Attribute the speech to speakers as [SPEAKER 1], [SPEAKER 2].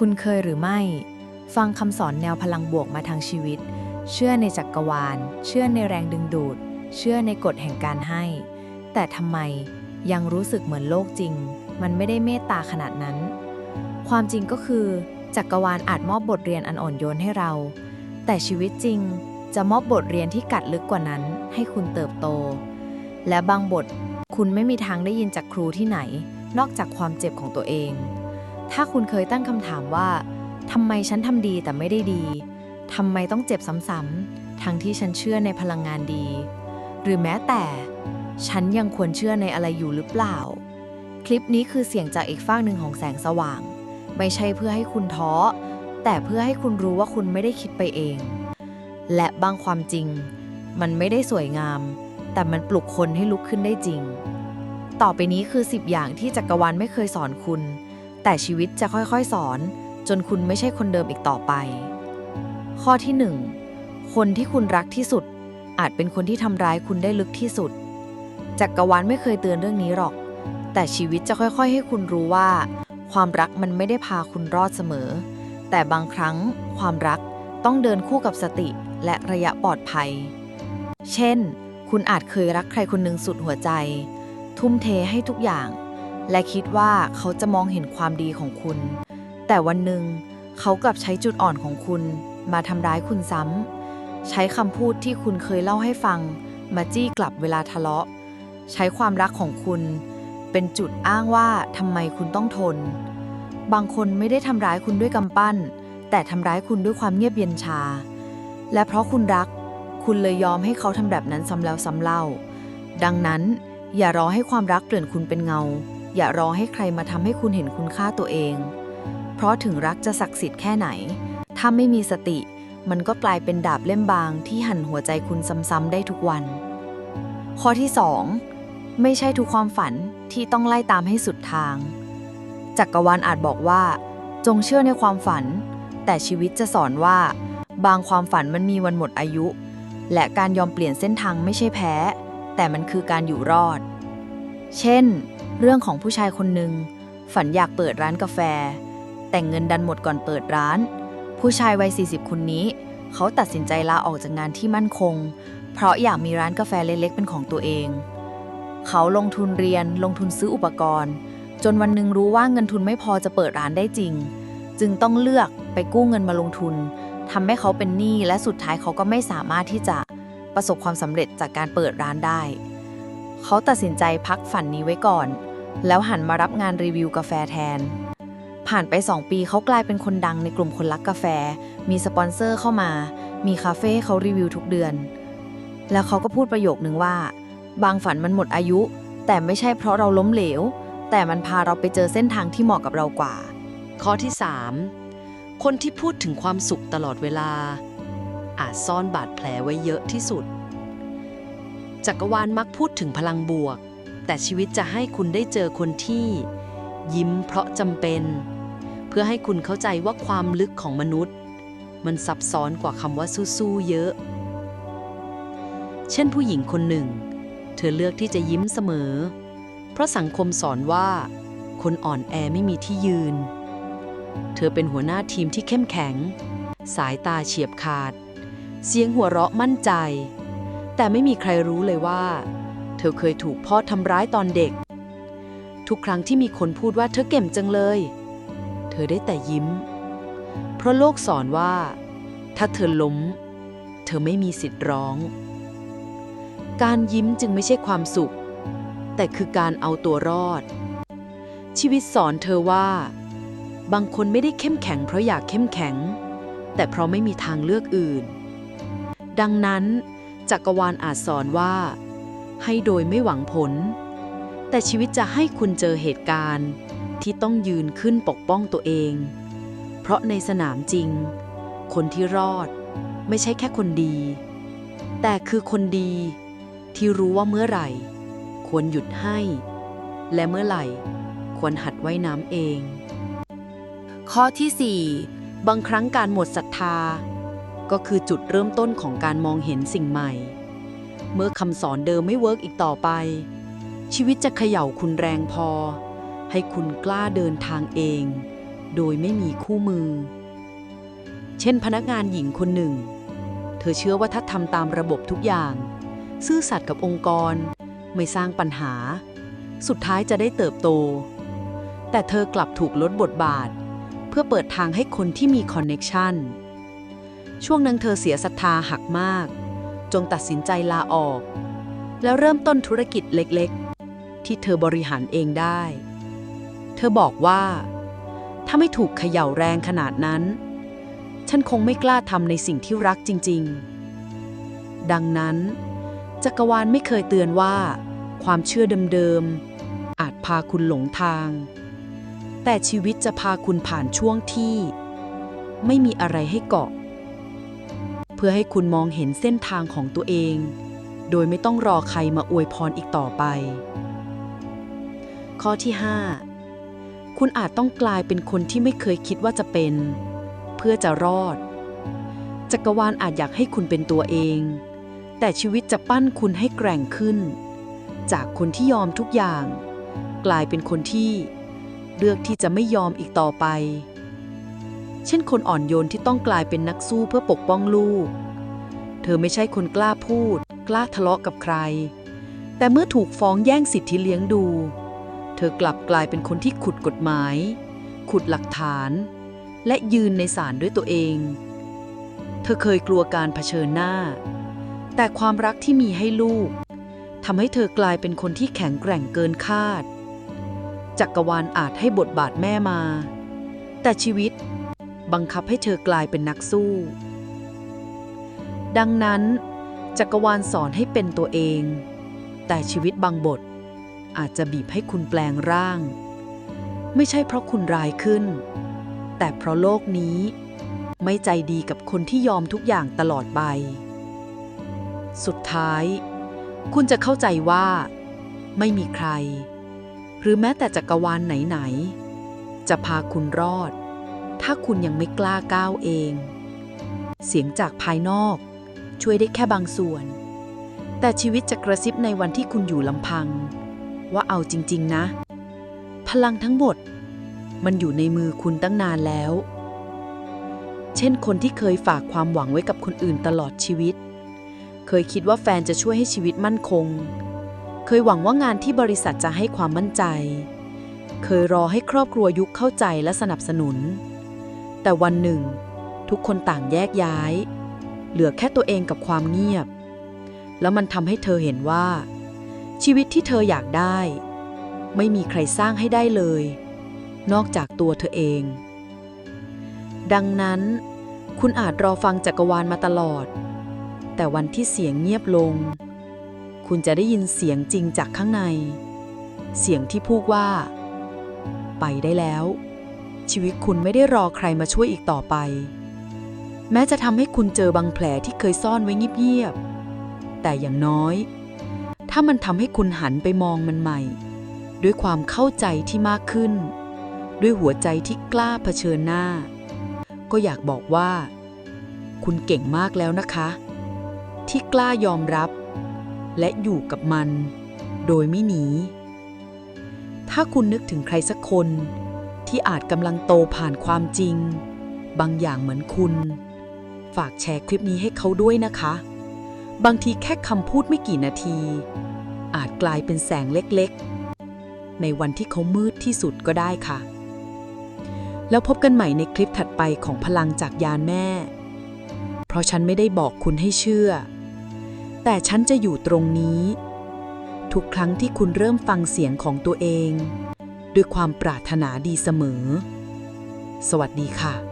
[SPEAKER 1] คุณเคยหรือไม่ ฟังคำสอนแนวพลังบวกมาทางชีวิต เชื่อในจักรวาล เชื่อในแรงดึงดูด เชื่อในกฎแห่งการให้ แต่ทำไมยังรู้สึกเหมือนโลกจริง มันไม่ได้เมตตาขนาดนั้น ความจริงก็คือ จักรวาลอาจมอบบทเรียนอันอ่อนโยนให้เรา แต่ชีวิตจริงจะมอบบทเรียนที่กัดลึกกว่านั้น ให้คุณเติบโต และบางบทคุณไม่มีทางได้ยินจากครูที่ไหน นอกจากความเจ็บของตัวเอง ถ้าคุณเคยตั้งคำถามว่าทำไมฉันทำดีแต่ไม่ได้ดีทำไมต้องเจ็บซ้ำๆทั้งที่ฉันเชื่อในพลังงานดี หรือแม้แต่ ฉันยังควรเชื่อในอะไรอยู่หรือเปล่า คลิปนี้คือเสียงจากอีกฝากหนึ่งของแสงสว่าง ไม่ใช่เพื่อให้คุณท้อ แต่เพื่อให้คุณรู้ว่าคุณไม่ได้คิดไปเอง และบางความจริง มันไม่ได้สวยงาม แต่มันปลุกคนให้ลุกขึ้นได้จริง ต่อไปนี้คือ 10 อย่างที่จักรวาลไม่เคยสอนคุณ แต่ชีวิตจะค่อยๆสอน จนคุณไม่ใช่คนเดิมอีกต่อไป ข้อที่ 1 คนที่คุณรักที่สุด อาจเป็นคนที่ทำร้ายคุณได้ลึกที่สุด จักรวาลไม่เคยเตือนเรื่องนี้หรอก แต่ชีวิตจะค่อยๆ ให้คุณรู้ว่า ความรักมันไม่ได้พาคุณรอดเสมอ แต่บางครั้งความรักต้องเดินคู่กับสติและระยะปลอดภัย เช่น คุณอาจเคยรักใครคนหนึ่งสุดหัวใจ ทุ่มเทให้ทุกอย่าง และคิดว่าเขาจะมองเห็นความดีของคุณ แต่วันหนึ่งเขากลับใช้จุดอ่อนของคุณ มาทำร้ายคุณซ้ำ ใช้คำพูดที่คุณเคยเล่าให้ฟัง มาจี้กลับเวลาทะเลาะ ใช้ความรักของคุณ เป็นจุดอ้างว่าทำไมคุณต้องทน บางคนไม่ได้ทำร้ายคุณด้วยกำปั้น แต่ทำร้ายคุณด้วยความเงียบเย็นชา และเพราะคุณรัก คุณเลยยอมให้เขาทำแบบนั้นซ้ำแล้วซ้ำเล่า ดังนั้นอย่ารอให้ความรักเปลี่ยนคุณเป็นเงา อย่ารอให้ใครมาทำให้คุณเห็นคุณค่าตัวเอง เพราะถึงรักจะศักดิ์สิทธิ์แค่ไหน ถ้าไม่มีสติ มันก็กลายเป็นดาบเล่มบางที่หั่นหัวใจคุณซ้ำๆได้ทุกวัน ข้อที่ 2 ไม่ใช่ทุกความฝันที่ต้องไล่ตามให้สุดทาง จักรวาลอาจบอกว่า จงเชื่อในความฝัน แต่ชีวิตจะสอนว่า บางความฝันมันมีวันหมดอายุ และการยอมเปลี่ยนเส้นทางไม่ใช่แพ้ แต่มันคือการอยู่รอด เช่น เรื่องของผู้ชายคนหนึ่งฝันอยากเปิดร้านกาแฟ แต่เงินดันหมดก่อนเปิดร้าน ผู้ชายวัย 40 คนนี้ เขาตัดสินใจลาออกจากงานที่มั่นคง เพราะอยากมีร้านกาแฟเล็กๆ เป็นของตัวเอง เขาลงทุนเรียนลงทุนซื้ออุปกรณ์ จนวันหนึ่งรู้ว่าเงินทุนไม่พอจะเปิดร้านได้จริง จึงต้องเลือกไปกู้เงินมาลงทุนทำให้เขาเป็นหนี้และสุดท้ายเขาก็ไม่สามารถที่จะประสบความสำเร็จจากการเปิดร้านได้ เขาตัดสินใจพักฝันนี้ไว้ก่อน แล้วหันมารับงานรีวิวกาแฟแทน ผ่านไป 2 ปีเขากลายเป็นคนดังในกลุ่มคนรักกาแฟ มีสปอนเซอร์เข้ามา มีคาเฟ่ให้เขารีวิวทุกเดือน แล้วเขาก็พูดประโยคนึงว่า บางฝันมันหมดอายุ แต่ไม่ใช่เพราะเราล้มเหลว แต่มันพาเราไปเจอเส้นทางที่เหมาะกับเรากว่า
[SPEAKER 2] ข้อที่ 3 คนที่พูดถึงความสุขตลอดเวลา อาจซ่อนบาดแผลไว้เยอะที่สุด จักรวาลมักพูดถึงพลังบวก แต่ชีวิตจะให้คุณได้เจอคนที่ ยิ้มเพราะจำเป็น เพื่อให้คุณเข้าใจว่าความลึกของมนุษย์ มันซับซ้อนกว่าคำว่าสู้ๆเยอะ เช่นผู้หญิงคนหนึ่ง เธอเลือกที่จะยิ้มเสมอ เพราะสังคมสอนว่า คนอ่อนแอไม่มีที่ยืน เธอเป็นหัวหน้าทีมที่เข้มแข็ง สายตาเฉียบขาด เสียงหัวเราะมั่นใจ แต่ไม่มีใครรู้เลยว่า เธอเคยถูกพ่อทำร้ายตอนเด็ก ทุกครั้งที่มีคนพูดว่าเธอเก่งจังเลย เธอได้แต่ยิ้ม เพราะโลกสอนว่า ถ้าเธอล้ม เธอไม่มีสิทธิ์ร้อง การยิ้มจึงไม่ใช่ความสุข แต่คือการเอาตัวรอด ชีวิตสอนเธอว่า บางคนไม่ได้เข้มแข็งเพราะอยากเข้มแข็ง แต่เพราะไม่มีทางเลือกอื่น ดังนั้น จักรวาลอาจสอนว่า ให้โดยไม่หวังผล แต่ชีวิตจะให้คุณเจอเหตุการณ์ที่ต้องยืนขึ้นปกป้องตัวเอง เพราะในสนามจริง คนที่รอดไม่ใช่แค่คนดี แต่คือคนดีที่รู้ว่าเมื่อไหร่ ควรหยุดให้ และเมื่อไหร่ ควรหัดว่ายน้ำเอง ข้อที่ 4 บางครั้งการหมดศรัทธา ก็คือจุดเริ่มต้นของการมองเห็นสิ่งใหม่ เมื่อคำสอนเดิมไม่เวิร์กอีกต่อไป ชีวิตจะเขย่าคุณแรงพอ ให้คุณกล้าเดินทางเอง โดยไม่มีคู่มือ เช่นพนักงานหญิงคนหนึ่ง เธอเชื่อว่าถ้าทำตามระบบทุกอย่าง ซื่อสัตย์กับองค์กร ไม่สร้างปัญหา สุดท้ายจะได้เติบโต แต่เธอกลับถูกลดบทบาท เพื่อเปิดทางให้คนที่มีคอนเน็กชัน ช่วงนั้นเธอเสียศรัทธาหักมาก จงตัดสินใจลาออก แล้วเริ่มต้นธุรกิจเล็กๆ ที่เธอบริหารเองได้ เธอบอกว่า ถ้าไม่ถูกเขย่าแรงขนาดนั้น ฉันคงไม่กล้าทำในสิ่งที่รักจริง ๆ ดังนั้นจักรวาลไม่เคยเตือนว่า ความเชื่อเดิมๆ อาจพาคุณหลงทาง แต่ชีวิตจะพาคุณผ่านช่วงที่ ไม่มีอะไรให้เกาะ เพื่อให้คุณมองเห็นเส้นทางของตัวเอง โดยไม่ต้องรอใครมาอวยพรอีกต่อไป ข้อที่ 5 คุณอาจต้องกลายเป็นคนที่ไม่เคยคิดว่าจะเป็น เพื่อจะรอด จักรวาลอาจอยากให้คุณเป็นตัวเอง แต่ชีวิตจะปั้นคุณให้แกร่งขึ้น จากคนที่ยอมทุกอย่าง กลายเป็นคนที่ เลือกที่จะไม่ยอมอีกต่อไป เช่นคนอ่อนโยนที่ต้องกลายเป็นนักสู้เพื่อปกป้องลูก เธอไม่ใช่คนกล้าพูด กล้าทะเลาะกับใคร แต่เมื่อถูกฟ้องแย่งสิทธิเลี้ยงดู เธอกลับกลายเป็นคนที่ขุดกฎหมาย ขุดหลักฐาน และยืนในศาลด้วยตัวเอง เธอเคยกลัวการเผชิญหน้า แต่ความรักที่มีให้ลูกทำให้เธอกลายเป็นคนที่แข็งแกร่งเกินคาด จักรวาลอาจให้บทบาทแม่มา แต่ชีวิต บังคับให้เธอกลายเป็นนักสู้ ดังนั้น จักรวาลสอนให้เป็นตัวเอง แต่ชีวิตบางบท อาจจะบีบให้คุณแปลงร่าง ไม่ใช่เพราะคุณร้ายขึ้น แต่เพราะโลกนี้ ไม่ใจดีกับคนที่ยอมทุกอย่างตลอดไป สุดท้าย คุณจะเข้าใจว่า ไม่มีใคร หรือแม้แต่จักรวาลไหน ๆ จะพาคุณรอด ถ้าคุณยังไม่กล้าก้าวเอง เสียงจากภายนอก ช่วยได้แค่บางส่วน แต่ชีวิตจะกระซิบในวันที่คุณอยู่ลำพัง ว่าเอาจริง ๆ นะ พลังทั้งหมด มันอยู่ในมือคุณตั้งนานแล้ว เช่นคนที่เคยฝากความหวังไว้กับคนอื่นตลอดชีวิต เคยคิดว่าแฟนจะช่วยให้ชีวิตมั่นคง เคยหวังว่างานที่บริษัทจะให้ความมั่นใจเคยรอให้ครอบครัวยุคเข้าใจและสนับสนุน แต่วันหนึ่ง ทุกคนต่างแยกย้าย เหลือแค่ตัวเองกับความเงียบ แล้วมันทำให้เธอเห็นว่า ชีวิตที่เธออยากได้ ไม่มีใครสร้างให้ได้เลย นอกจากตัวเธอเอง ดังนั้น คุณอาจรอฟังจักรวาลมาตลอด แต่วันที่เสียงเงียบลง คุณจะได้ยินเสียงจริงจากข้างใน เสียงที่พูดว่า ไปได้แล้ว ชีวิตคุณไม่ได้รอใครมาช่วยอีกต่อไป แม้จะทำให้คุณเจอบางแผลที่เคยซ่อนไว้เงียบๆแต่อย่างน้อย ถ้ามันทำให้คุณหันไปมองมันใหม่ ด้วยความเข้าใจที่มากขึ้น ด้วยหัวใจที่กล้าเผชิญหน้า ก็อยากบอกว่า คุณเก่งมากแล้วนะคะ ที่กล้ายอมรับ และอยู่กับมัน โดยไม่หนี ถ้าคุณนึกถึงใครสักคน ที่อาจกำลังโตผ่านความจริง บางอย่างเหมือนคุณ ฝากแชร์คลิปนี้ให้เขาด้วยนะคะ บางทีแค่คำพูดไม่กี่นาที อาจกลายเป็นแสงเล็กๆ ในวันที่เขามืดที่สุดก็ได้ค่ะ แล้วพบกันใหม่ในคลิปถัดไปของพลังจากยานแม่ เพราะฉันไม่ได้บอกคุณให้เชื่อ แต่ฉันจะอยู่ตรงนี้ ทุกครั้งที่คุณเริ่มฟังเสียงของตัวเอง ด้วยความปรารถนาดีเสมอ สวัสดีค่ะ